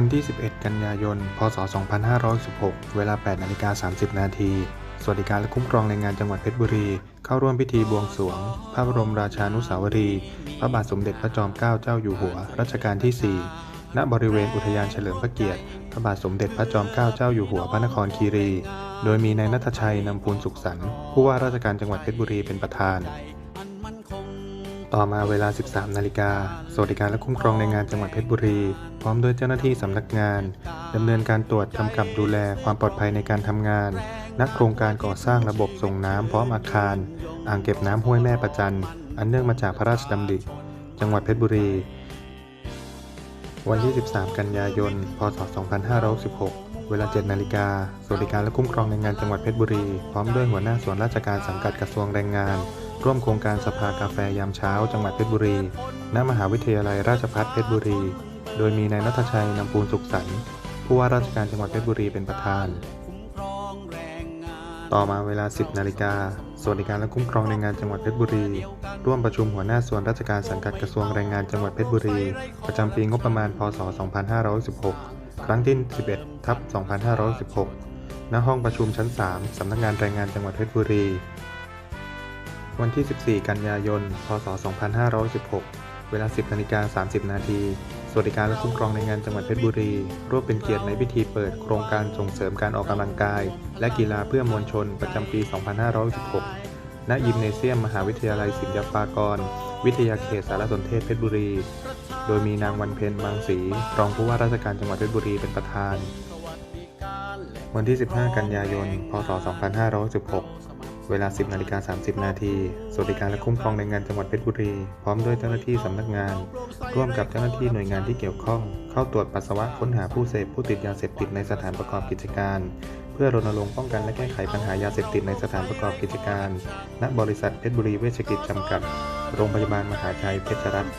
วันที่ 11 กันยายน พศ 2516 เวลา 8นาฬิกา30 นาที สวัสดิการและคุ้มครองแรงงานจังหวัดเพชรบุรี เข้าร่วมพิธีบวงสรวง พระบรมราชานุสาวรี พระบาทสมเด็จพระจอมเกล้าเจ้าอยู่หัว รัชกาลที่ 4 ณ บริเวณอุทยานเฉลิมพระเกียรติ พระบาทสมเด็จพระจอมเกล้าเจ้าอยู่หัวพระนครคีรี โดยมีนายนัทชัยนำพูนสุขสันต์ผู้ว่าราชการจังหวัดเพชรบุรีเป็นประธาน ต่อมาเวลา 13 นาฬิกา สวัสดิการและคุ้มครองแรงงานจังหวัดเพชรบุรี พร้อมด้วยเจ้าหน้าที่สำนักงานดำเนินการตรวจกำกับดูแลความปลอดภัยในการทำงาน นักโครงการก่อสร้างระบบส่งน้ำพร้อมอาคาร อ่างเก็บน้ำห้วยแม่ประจัน อันเนื่องมาจากพระราชดำริ จังหวัดเพชรบุรี วันที่ 13 กันยายน พศ 2516เวลา 7 นาฬิกา สวัสดิการและคุ้มครองแรงงานจังหวัดเพชรบุรี พร้อมด้วยหัวหน้าส่วนราชการสังกัดกระทรวงแรงงาน ร่วมโครงการสภากาแฟยามเช้า จังหวัดเพชรบุรี ณ มหาวิทยาลัยราชภัฏเพชรบุรี โดยมีนายนัทชัยนำปูนสุขสันต์ผู้ว่าราชการจังหวัดเพชรบุรีเป็นประธาน ต่อมาเวลา 10 นาฬิกา สวัสดิการและคุ้มครองแรงงานจังหวัดเพชรบุรี ร่วมประชุมหัวหน้าส่วนราชการสังกัดกระทรวงแรงงานจังหวัดเพชรบุรี ประจำปีงบประมาณ พศ 2516 ครั้งที่ 11 ทับ 2516 ณ ห้องประชุมชั้น 3 สำนักงานแรงงานจังหวัดเพชรบุรี วันที่ 14 กันยายน พศ 2516 เวลา 10นาฬิกา30 นาที สวัสดิการและคุ้มครองแรงงานจังหวัดเพชรบุรี ร่วมเป็นเกียรติในพิธีเปิดโครงการส่งเสริมการออกกำลังกาย และกีฬาเพื่อมวลชนประจำปี 2516 ณ ยิมเนเซียม มหาวิทยาลัยศิลปากร วิทยาเขตสารสนเทศเพชรบุรี โดยมีนางวันเพ็ญบางศรีรองผู้ว่าราชการจังหวัดเพชรบุรีเป็นประธาน วันที่ 15 กันยายน พศ 2516 เวลา 10นาฬิกา30 นาที สวัสดิการและคุ้มครองแรงงานจังหวัดเพชรบุรี พร้อมด้วยเจ้าหน้าที่สำนักงาน ร่วมกับเจ้าหน้าที่หน่วยงานที่เกี่ยวข้อง เข้าตรวจปัสสาวะค้นหาผู้เสพผู้ติดยาเสพติดในสถานประกอบกิจการ เพื่อรณรงค์ป้องกันและแก้ไขปัญหายาเสพติดในสถานประกอบกิจการ ณ บริษัทเพชรบุรีเวชกิจจำกัด โรงพยาบาลมหาชัยเพชรรัตน์